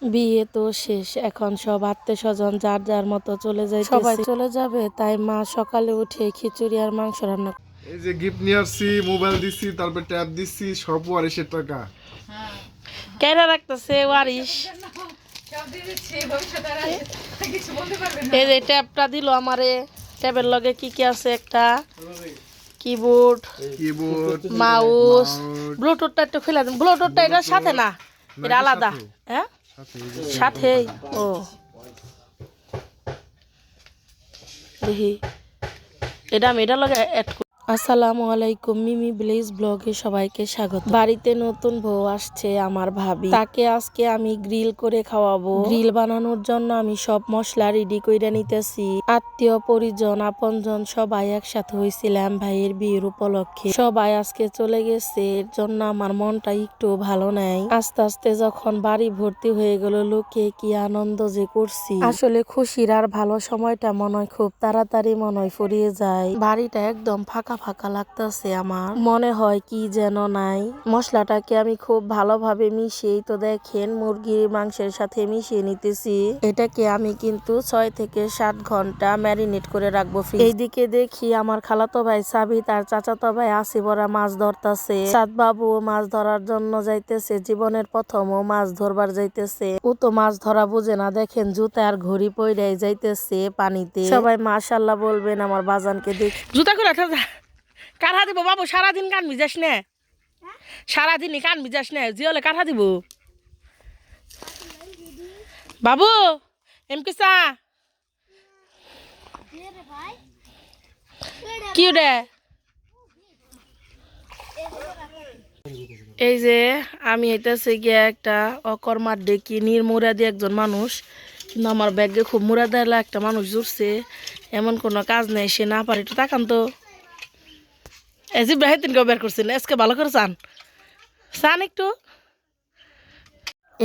বিয়ে তো শেষ। এখন সব আত্মীয় স্বজন যার যার মতো চলে যায় সবাই চলে যাবে তাই মা সকালে উঠে খিচুড়ি আর মাংস রান্না এই যে গিফট নিয়ে আসছি মোবাইল দিচ্ছি তারপর ট্যাব দিচ্ছি সব ওয়ারিশের টাকা। কেনা রাখতেছে ওয়ারিস এই যে ট্যাবটা দিল আমারে। ট্যাবের লগে কি কি আছে একটা? কিবোর্ড কিবোর্ড মাউস ব্লুটুথটা একটু খুলে দিন। ব্লুটুথটা এটার সাথে না? এটা আলাদা। হ্যাঁ? সাথেই ও। দেখি। এটা আমি এটা লগে অ্যাড আসসালামু আলাইকুম, মিমি ভিলেজ ব্লগে সবাইকে স্বাগত। বাড়িতে নতুন বউ আসছে আমার ভাবি। তাকে আজকে আমি গ্রিল করে খাওয়াবো। গ্রিল বানানোর জন্য আমি সব মশলা রেডি করে নিতেছি। আত্মীয়, পরিজন, আপনজন সবাই একসাথে হয়েছিলাম ভাইয়ের বিয়ের উপলক্ষে। সবাই আজকে চলে গেছে, এর জন্য আমার মনটা একটু ভালো নাই। আস্তে আস্তে যখন বাড়ি ভর্তি হয়ে গেল, লোকে কি আনন্দ যে করছি। আসলে খুশির আর ভালো সময়টা মনে হয় খুব তাড়াতাড়ি মনে হয় ফুরিয়ে যায়। বাড়িটা একদম ফাঁকা ফাঁকা লাগতেছে আমার। মনে হয় কি যেন নাই। মশলাটাকে আমি খুব ভালোভাবে মিশিয়ে তো দেখেন, মুরগির মাংসের সাথে মিশিয়ে নিতেছি। এটাকে আমি কিন্তু ছয় থেকে সাত ঘণ্টা ম্যারিনেট করে রাখব এইদিকে দেখি আমার খালাতো ভাই সাবি তার চাচাতো ভাই আসিবরা মাছ ধরতাছে। সাত বাবু মাছ ধরার জন্য যাইতেছে, জীবনের প্রথম ও মাছ ধরবার যাইতেছে। ও তো মাছ ধরা বুঝে না, দেখেন জুতা আর ঘড়ি পইরাই যাইতেছে পানিতে। সবাই মাশাল্লাহ বলবেন আমার বাজানকে দেখ। জুতা করে কাঠা দিব বাবু, সারাদিন কান ভিজাস নে। সারাদিনই কান ভিজাস নে জিওলে কাঠা দিব। বাবু, এমকি চা। কি রে এই যে, আমি হইতেছে গিয়া একটা অকর্মার ডেকি নির্মুরাদি একজন মানুষ। কিন্তু আমার ব্যাগে খুব মুরা একটা মানুষ জুড়ছে। এমন কোনো কাজ নেই, সে না পারে একটু তাকান তো। এজি ব্রাহিতিন কেউ বের করছিল, আজকে ভালো করে চান। চান একটু।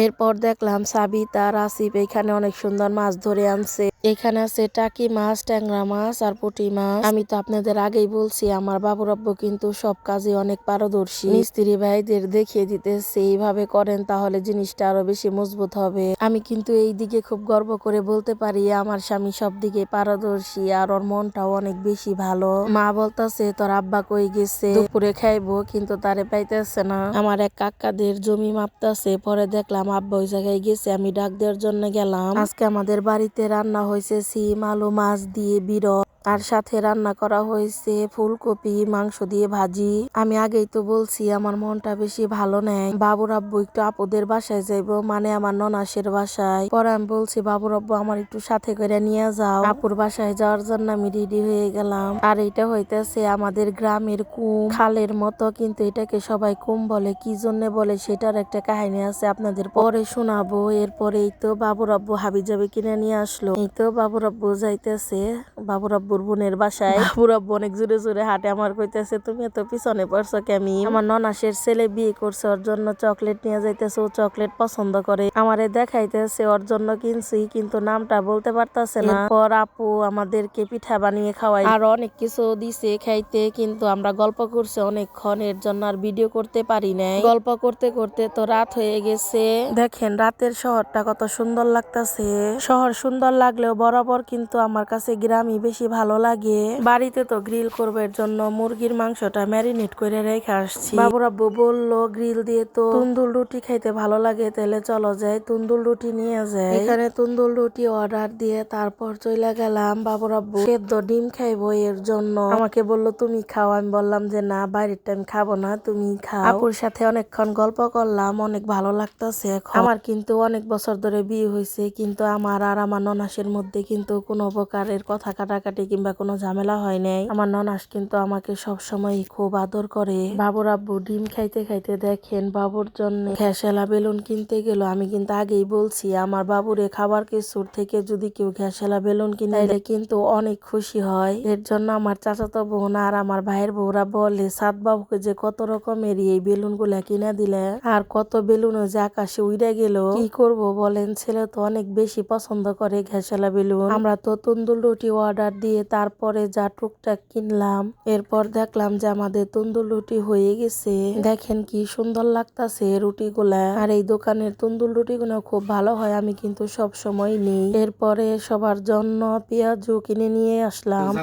এরপর দেখলাম সাবিতা রাসিফ এখানে অনেক সুন্দর মাছ ধরে আনছে। এখানে আছে টাকি মাছ, ট্যাংরা মাছ আর পুঁটি মাছ। আমি তো আপনাদের আগেই বলছি, আমার বাবুর কিন্তু সব কাজে অনেক পারদর্শী। মিস্ত্রি ভাইদের দেখিয়ে দিতেছে এইভাবে করেন, তাহলে জিনিসটা আরও বেশি মজবুত হবে। আমি কিন্তু এই দিকে খুব গর্ব করে বলতে পারি, আমার স্বামী সব দিকে পারদর্শী আর ওর মনটাও অনেক বেশি ভালো। মা বলতাছে, তোর আব্বা কই গেছে? দুপুরে খাইবো, কিন্তু তারে পাইতেছে না। আমার এক কাকাদের জমি মাপতাছে, পরে দেখলাম আব্বা ওই জায়গায় গেছে, আমি ডাক দেওয়ার জন্য গেলাম। আজকে আমাদের বাড়িতে রান্না হয়েছে সিম আলু মাছ দিয়ে বিরল। আর সাথে রান্না করা হয়েছে ফুলকপি, মাংস দিয়ে ভাজি। আমি আগেই তো বলছি, আমার মনটা বেশি ভালো নেই। বাবুর আব্বু একটু আপুদের বাসায় যাইবো মানে আমার ননাসের বাসায়। পরে আমি বলছি, বাবুর আব্বু, আমার একটু সাথে করে নিয়ে যাও। আপুর বাসায় যাওয়ার জন্য আমি রেডি হয়ে গেলাম। আর এটা হইতেছে আমাদের গ্রামের কুম। খালের মতো, কিন্তু এটাকে সবাই কুম বলে। কি জন্য বলে, সেটার একটা কাহিনী আছে আপনাদের পরে শোনাবো। এরপরে এই তো বাবুর আব্বু হাবি যাবে কিনে নিয়ে আসলো। এই তো বাবুর আব্বু যাইতেছে। বাবুর আব্বুর বোনের বাসায়। বাবুর আব্বু অনেক জোরে জোরে হাঁটে আমার কইতেছে তুমি এত পিছনে পড়ছো কেমি আমার ননাসের ছেলে বিয়ে করছে ওর জন্য চকলেট নিয়ে যাইতেছে ও চকলেট পছন্দ করে। আমারে দেখাইতেছে ওর জন্য কিনছি কিন্তু নামটা বলতে পারতাছে না। পর আপু আমাদেরকে পিঠা বানিয়ে খাওয়াই। আর অনেক কিছু দিছে খাইতে কিন্তু আমরা গল্প করছি অনেকক্ষণ এর জন্য আর ভিডিও করতে পারি নাই। গল্প করতে করতে তো রাত হয়ে গেছে। দেখেন রাতের শহরটা কত সুন্দর লাগতাছে। শহর সুন্দর লাগলেও বরাবর কিন্তু আমার কাছে গ্রামই বেশি ভালো লাগে। বাড়িতে তো গ্রিল করবার জন্য মুরগির মাংসটা ম্যারিনেট করে রেখে আসছি। বাবুর আব্বু বলল, গ্রিল দিয়ে তো তুন্দুল রুটি খাইতে ভালো লাগে, তাহলে চলো যাই তুন্দুল রুটি নিয়ে যায় এখানে তুন্দুল রুটি অর্ডার দিয়ে তারপর চলে গেলাম বাবুর আব্বু। সেদ্ধ ডিম খাইবো এর জন্য। আমাকে বলল, তুমি খাও। আমি বললাম যে, না বাইরেরটা আমি খাব না, তুমি খাও। আপুর সাথে অনেকক্ষণ গল্প করলাম, অনেক ভালো লাগতেছে এখন। আমার কিন্তু অনেক বছর ধরে বিয়ে হয়েছে কিন্তু আমার আর আমার ননাসের মধ্যে কিন্তু কোনো প্রকারের কথা কাটাকাটি কিংবা কোনো ঝামেলা হয় নাই। আমার ননাস কিন্তু আমাকে সব সময় খুব আদর করে। বাবুর আব্বু ডিম খাইতে খাইতে দেখেন, বাবুর জন্য ঘ্যাসেলা বেলুন কিনতে গেল। আমি কিন্তু আগেই বলছি, আমার বাবুরে খাবার কিছুর থেকে যদি কেউ ঘ্যাসেলা বেলুন কিনে তাইলে কিন্তু অনেক খুশি হয়। এর জন্য আমার চাচাতো বোন আর আমার ভাইয়ের বউরা বলে, সাত বাবুকে যে কত রকমের এই বেলুনগুলা কিনে দিলে, আর কত বেলুন যে আকাশে উড়ে গেল। কি করব বলেন, ছেলে তো অনেক বেশি পছন্দ করে ঘ্যাসেলা বেলুন। আমরা তো তন্দুল রুটি অর্ডার দিয়ে তারপরে যা টুকটাক কিনলাম এরপর দেখলাম যে আমাদের তন্দুর রুটি হয়ে গেছে। দেখেন কি সুন্দর লাগতাছে রুটিগুলা। আর এই দোকানের তন্দুর রুটিগুলো খুব ভালো হয় আমি কিন্তু সব সময় নিই। এরপরে সবার জন্য পেঁয়াজও কিনে নিয়ে আসলাম।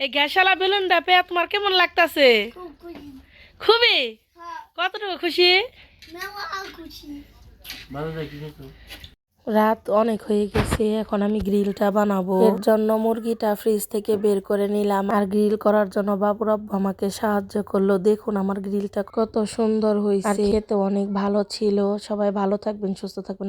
এই গ্যাসালা বেলুনটা পেয়ে তোমার কেমন লাগতাছে? খুবই? হ্যাঁ। কতটুকু খুশি? খুশি। রাত অনেক হয়ে গেছে, এখন আমি গ্রিলটা বানাবো। এর জন্য মুরগিটা ফ্রিজ থেকে বের করে নিলাম। আর গ্রিল করার জন্য বাবুর আব্বু আমাকে সাহায্য করল। দেখুন আমার গ্রিলটা কত সুন্দর হয়েছে খেতে অনেক ভালো ছিল। সবাই ভালো থাকবেন, সুস্থ থাকবেন।